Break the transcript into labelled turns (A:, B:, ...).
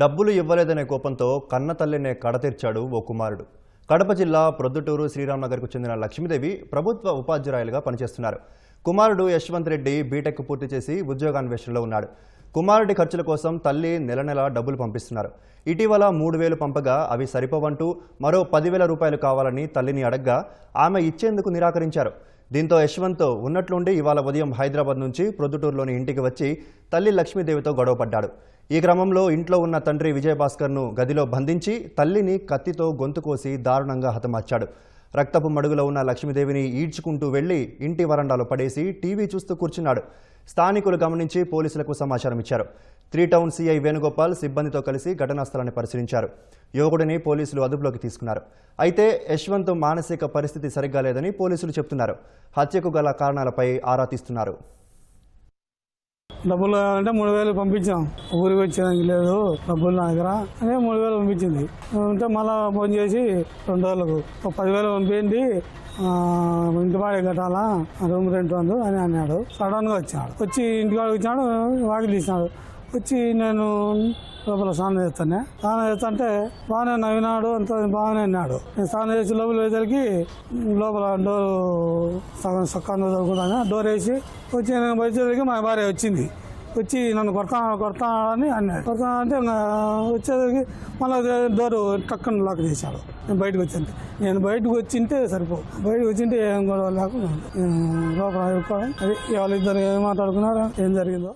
A: డబ్బులు ఇవ్వలేదనే కోపంతో కన్న తల్లినే కడతీర్చాడు ఓ కుమారుడు. కడప జిల్లా ప్రొద్దుటూరు శ్రీరామ్నగర్కు చెందిన లక్ష్మీదేవి ప్రభుత్వ ఉపాధ్యాయులుగా పనిచేస్తున్నారు. కుమారుడు యశ్వంత్ రెడ్డి బీటెక్ పూర్తి చేసి ఉద్యోగాన్వేషణలో ఉన్నాడు. కుమారుడి ఖర్చుల కోసం తల్లి నెల నెల డబ్బులు పంపిస్తున్నారు. ఇటీవల మూడు వేలు పంపగా అవి సరిపోవంటూ మరో పదివేల రూపాయలు కావాలని తల్లిని అడగ్గా ఆమె ఇచ్చేందుకు నిరాకరించారు. దీంతో యశ్వంత్ ఉన్నట్లుండి ఇవాళ ఉదయం హైదరాబాద్ నుంచి ప్రొద్దుటూరులోని ఇంటికి వచ్చి తల్లి లక్ష్మీదేవితో గొడవపడ్డాడు ఈ క్రమంలో ఇంట్లో ఉన్న తండ్రి విజయభాస్కర్ను గదిలో బంధించి తల్లిని కత్తితో గొంతు కోసి దారుణంగా హతమార్చాడు. రక్తపు మడుగులో ఉన్న లక్ష్మీదేవిని ఈడ్చుకుంటూ వెళ్ళి ఇంటి వరండాలో పడేసి టీవీ చూస్తూ కూర్చున్నాడు. స్థానికులు గమనించి పోలీసులకు సమాచారం ఇచ్చారు. త్రీ టౌన్ సీఐ వేణుగోపాల్ సిబ్బందితో కలిసి ఘటనా స్థలాన్ని పరిశీలించారు. యువకుడిని పోలీసులు అదుపులోకి తీసుకున్నారు. అయితే యశ్వంత్ మానసిక పరిస్థితి సరిగ్గా లేదని పోలీసులు చెప్తున్నారు. హత్యకు గల కారణాలపై ఆరా తీస్తున్నారు.
B: డబ్బులు అంటే మూడు వేలు పంపించాం. ఊరికి వచ్చేదానికి లేదు. డబ్బులు నా దగ్గర. అదే మూడు వేలు పంపించింది. అంటే మళ్ళీ ఫోన్ చేసి రెండు రోజులకు ఒక పదివేలు పంపించి ఇంటి బాడీ కట్టాలా? రూమ్ రెంట్ ఉంది అని అన్నాడు. సడన్గా వచ్చాడు. వచ్చి ఇంటికాడికి వచ్చాడు వాకి తీసినాడు వచ్చి నేను లోపల స్నానం చేస్తానే. స్నానం చేస్తుంటే బాగానే నవ్వినాడు అంత బాగానే అన్నాడు. నేను స్నానం చేసి లోపల వేసరికి లోపల డోర్ సగం సక్కంగా దొరుకుతాను డోర్ వేసి వచ్చి నేను వచ్చేసరికి మా భార్య వచ్చింది. వచ్చి నన్ను కొడతా కొడతానని అన్నాడు. కొడతా అంటే వచ్చేసరికి మళ్ళీ డోర్ టక్కన లాక్ చేశాడు. నేను బయటకు వచ్చింటే నేను బయటకు వచ్చింటే సరిపో బయటకు వచ్చింటే ఏం గొడవ లేకుండా లోపల అది వాళ్ళిద్దరు ఏం మాట్లాడుకున్నారో? ఏం జరిగిందో?